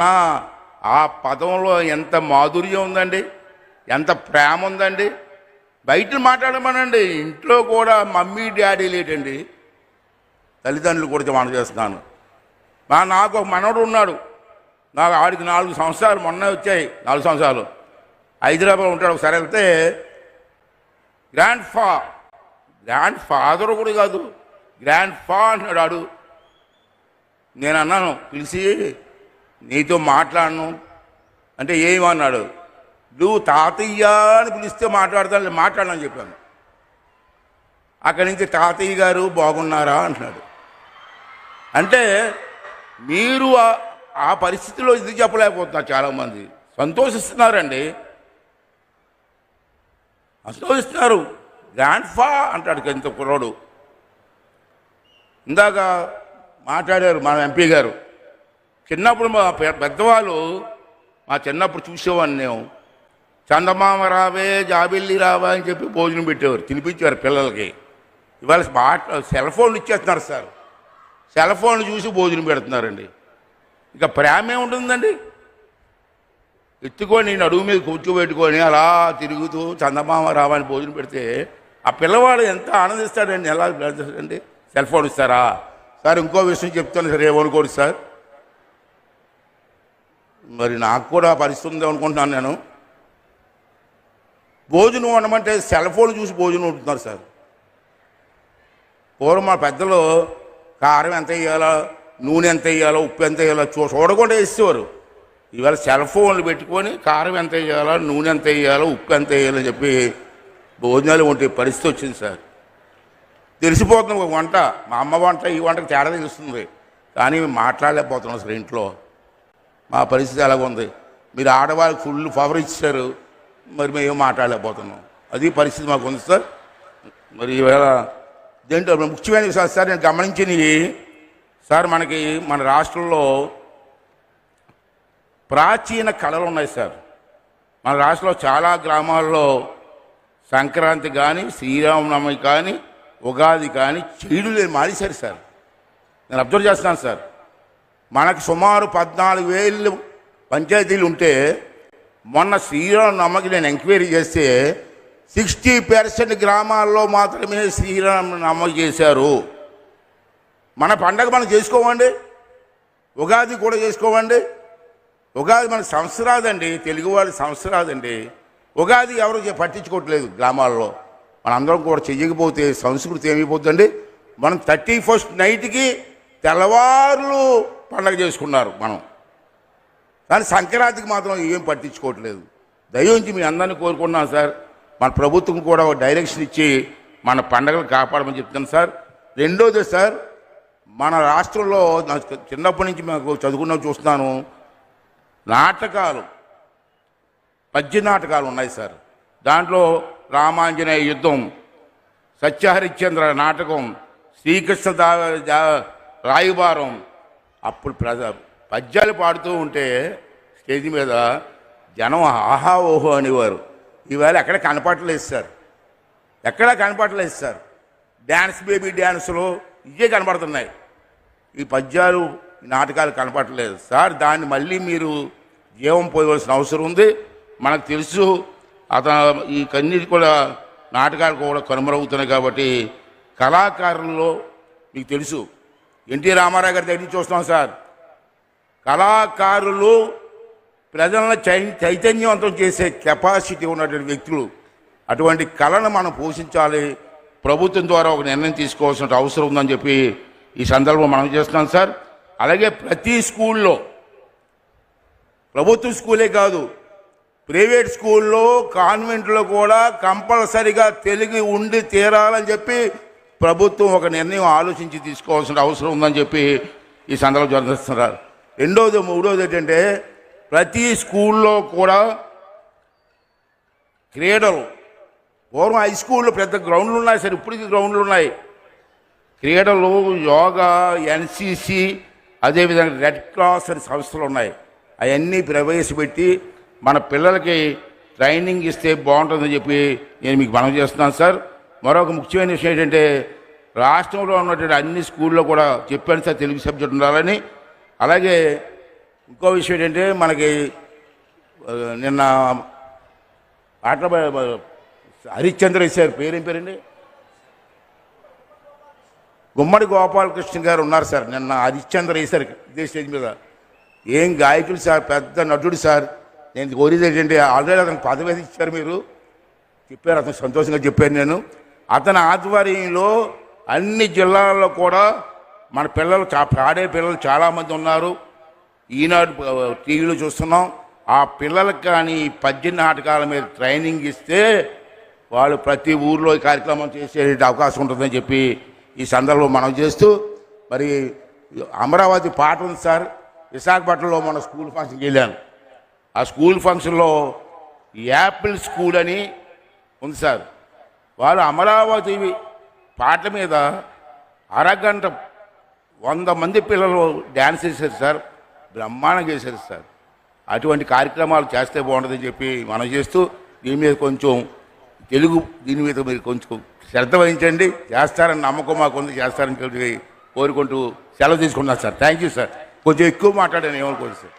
ఆ, పదంలో ఎంత మాధుర్యం ఉందండి ఎంత ప్రేమ ఉందండి. బయట మాట్లాడమనండి ఇంట్లో కూడా మమ్మీ డాడీ లేటండి తల్లిదండ్రులు కూడా మనం చేస్తున్నాను. మా నాకు ఒక మనవడు ఉన్నాడు. నాకు ఆడికి నాలుగు సంవత్సరాలు మొన్న వచ్చాయి నాలుగు సంవత్సరాలు. హైదరాబాద్ ఉంటాడు ఒకసారి వెళ్తే గ్రాండ్ ఫా గ్రాండ్ ఫాదర్ కూడా కాదు గ్రాండ్ ఫా అంటున్నాడు ఆడు. నేను అన్నాను పిలిచి నీతో మాట్లాడను. అంటే ఏమన్నాడు? నువ్వు తాతయ్య అని పిలిస్తే మాట్లాడతాను మాట్లాడనని చెప్పాను. అక్కడి నుంచి తాతయ్య గారు బాగున్నారా అంటున్నాడు. అంటే మీరు ఆ- ఆ పరిస్థితిలో ఇది చెప్పలేకపోతున్నారు చాలామంది? సంతోషిస్తున్నారండి. సంతోషిస్తున్నారు. గ్రాండ్ ఫా అంటాడు ఇంత కుర్రోడు. ఇందాక మాట్లాడారు మన ఎంపీ గారు. చిన్నప్పుడు మా పెద్దవాళ్ళు మా చిన్నప్పుడు చూసేవాడిని మేము చందమామ రావే జాబిల్లి రావా అని చెప్పి భోజనం పెట్టేవారు తినిపించేవారు పిల్లలకి. ఇవాళ స్మార్ట్ సెల్ ఫోన్లు ఇచ్చేస్తున్నారు సార్. సెల్ ఫోన్లు చూసి భోజనం పెడుతున్నారండి. ఇక ప్రేమ ఏముంటుందండి? ఎత్తుకొని నడుము మీద కూర్చోబెట్టుకొని అలా తిరుగుతూ చందమామ రావని భోజనం పెడితే ఆ పిల్లవాడు ఎంత ఆనందిస్తాడండి ఎలా పెడతాడండి సెల్ ఫోన్ ఇస్తారా? సార్ ఇంకో విషయం చెప్తాను సార్ ఏమనుకోరు సార్. మరి నాకు కూడా ఆ పరిస్థితి ఉంది అనుకుంటున్నాను నేను. భోజనం అనమంటే సెల్ ఫోన్ చూసి భోజనం ఉంటున్నారు సార్. పూర్వం మా పెద్దలు కారం ఎంత వేయాలో నూనె ఎంత వేయాలో ఉప్పు ఎంత వేయాలో చూ చూడకుండా వేసేవారు ఇవాళ సెల్ ఫోన్లు పెట్టుకొని కారం ఎంత వేయాలో నూనె ఎంత వేయాలో ఉప్పు ఎంత వేయాలని చెప్పి భోజనాలు ఉంటే పరిస్థితి వచ్చింది సార్. తెలిసిపోతుంది ఒక వంట. మా అమ్మ వంట ఈ వంటకి తేడా తెలుస్తుంది. కానీ మేము మాట్లాడలేకపోతున్నాం సార్ ఇంట్లో. మా పరిస్థితి అలాగ ఉంది. మీరు ఆడవాళ్ళకి ఫుల్ పవర్ ఇచ్చారు. మరి మేము మాట్లాడలేకపోతున్నాం. అది పరిస్థితి మాకు ఉంది సార్. మరి ఈవేళ దేంట్లో ముఖ్యమైన విషయాలు సార్ నేను గమనించినవి సార్ మనకి మన రాష్ట్రంలో ప్రాచీన కళలు ఉన్నాయి సార్. మన రాష్ట్రంలో చాలా గ్రామాల్లో సంక్రాంతి కానీ శ్రీరామనవమి కానీ ఉగాది కానీ చెడు లేని మానేశారు సార్. నేను అబ్జర్వ్ చేస్తున్నాను సార్. మనకు సుమారు పద్నాలుగు వేలు పంచాయతీలు ఉంటే మొన్న శ్రీరామనవమికి నేను ఎంక్వైరీ చేస్తే సిక్స్టీ పర్సెంట్ గ్రామాల్లో మాత్రమే శ్రీరామనవమి చేశారు. మన పండగ మనం చేసుకోమండి. ఉగాది కూడా చేసుకోమండి. ఉగాది మన సంవత్సరాదండి. తెలుగువాడి సంవత్సరాదండి. ఉగాది ఎవరు పట్టించుకోవట్లేదు గ్రామాల్లో. మనందరం కూడా చెయ్యకపోతే సంస్కృతి ఏమైపోతుందండి? మనం థర్టీ ఫస్ట్ నైట్కి తెల్లవారులు పండగ చేసుకున్నారు మనం. కానీ సంక్రాంతికి మాత్రం ఏం పట్టించుకోవట్లేదు. దయించి మీ అందరిని కోరుకుంటున్నాం సార్. మన ప్రభుత్వం కూడా ఒక డైరెక్షన్ ఇచ్చి మన పండగలు కాపాడమని చెప్తాను సార్. రెండోది సార్ మన రాష్ట్రంలో నాకు చిన్నప్పటి నుంచి మాకు చదువుకున్న చూస్తున్నాను. నాటకాలు పద్య నాటకాలు ఉన్నాయి సార్. దాంట్లో రామాంజనేయ యుద్ధం సత్యహరిశ్చంద్ర నాటకం శ్రీకృష్ణ దా దా- రాయబారం అప్పుడు ప్రజ పద్యాలు పాడుతూ ఉంటే స్టేజ్ మీద జనం ఆహా ఓహో అనేవారు. ఈవేళ ఎక్కడ కనపడలేదు సార్. ఎక్కడా కనపడలేదు సార్. డ్యాన్స్ బేబీ డ్యాన్సులు ఇవే కనపడుతున్నాయి. ఈ పద్యాలు నాటకాలు కనపడలేదు సార్. దాన్ని మళ్ళీ మీరు జీవం పోయవలసిన అవసరం ఉంది. మనకు తెలుసు అతను ఈ కన్నీటి కూడా నాటకాలు కూడా కనుమరవుతున్నాయి కాబట్టి కళాకారుల్లో మీకు తెలుసు. ఎన్టీ రామారావు గారి దగ్గర నుంచి చూస్తున్నాం సార్. కళాకారులు ప్రజలను చై చైతన్యవంతం చేసే కెపాసిటీ ఉన్నటువంటి వ్యక్తులు. అటువంటి కళను మనం పోషించాలి. ప్రభుత్వం ద్వారా ఒక నిర్ణయం తీసుకోవాల్సిన అవసరం ఉందని చెప్పి ఈ సందర్భం మనం చేస్తున్నాం సార్. అలాగే ప్రతి స్కూల్లో ప్రభుత్వ స్కూలే కాదు ప్రైవేట్ స్కూల్లో కాన్వెంట్లో కూడా కంపల్సరిగా తెలుగు ఉండి తీరాలని చెప్పి ప్రభుత్వం ఒక నిర్ణయం ఆలోచించి తీసుకోవాల్సిన అవసరం ఉందని చెప్పి ఈ సందర్భం జరుగుతున్నారు రెండోది మూడోది ఏంటంటే ప్రతి స్కూల్లో కూడా క్రీడలు పూర్వం హై స్కూల్లో పెద్ద గ్రౌండ్లు ఉన్నాయి సార్ ఇప్పటికీ గ్రౌండ్లు ఉన్నాయి. క్రీడలు యోగా ఎన్సీసీ అదేవిధంగా రెడ్ క్రాస్ అని సంస్థలు ఉన్నాయి. అవన్నీ ప్రవేశపెట్టి మన పిల్లలకి ట్రైనింగ్ ఇస్తే బాగుంటుందని చెప్పి నేను మీకు మనం చేస్తున్నాను సార్. మరొక ముఖ్యమైన విషయం ఏంటంటే రాష్ట్రంలో ఉన్నటువంటి అన్ని స్కూల్లో కూడా చెప్పాను సార్ తెలుగు సబ్జెక్ట్ ఉండాలని. అలాగే ఇంకో విషయం ఏంటంటే మనకి నిన్న ఆటల హరిశ్చంద్ర సార్ పేరేం పేరండి? గుమ్మడి గోపాలకృష్ణ గారు ఉన్నారు సార్ నిన్న హరిశ్చంద్ర వేశారు ఇదే స్టేజ్ మీద. ఏం గాయకులు సార్ పెద్ద నటుడు సార్. నేను కోరేది ఏంటంటే ఆల్రెడీ అతనికి పదవి ఇచ్చారు మీరు. చెప్పారు అతను సంతోషంగా చెప్పాను నేను. అతని ఆధ్వర్యంలో అన్ని జిల్లాల్లో కూడా మన పిల్లలు ఆడే పిల్లలు చాలామంది ఉన్నారు. ఈనాడు టీవీలో చూస్తున్నాం. ఆ పిల్లలకు కానీ ఈ పద్య నాటకాల మీద ట్రైనింగ్ ఇస్తే వాళ్ళు ప్రతి ఊర్లో ఈ కార్యక్రమం చేసే అవకాశం ఉంటుందని చెప్పి ఈ సందర్భం మనం చేస్తూ మరి అమరావతి పాట ఉంది సార్. విశాఖపట్నంలో మన స్కూల్ ఫంక్షన్కి వెళ్ళాను. ఆ స్కూల్ ఫంక్షన్లో యాపిల్ స్కూల్ అని ఉంది సార్. వాళ్ళు అమరావతి పాట మీద అరగంట వంద మంది పిల్లలు డ్యాన్స్ చేశారు సార్ బ్రహ్మాండం చేశారు సార్. అటువంటి కార్యక్రమాలు చేస్తే బాగుంటుందని చెప్పి మనం చేస్తూ దీని మీద కొంచెం తెలుగు దీని మీద మీరు కొంచెం శ్రద్ధ వహించండి. చేస్తారని నమ్మకం మాకు ఉంది చేస్తారని చెప్పి కోరుకుంటూ సెలవు తీసుకున్నాను సార్. థ్యాంక్ యూ సార్ కొంచెం ఎక్కువ మాట్లాడాను ఏమనుకోండి సార్.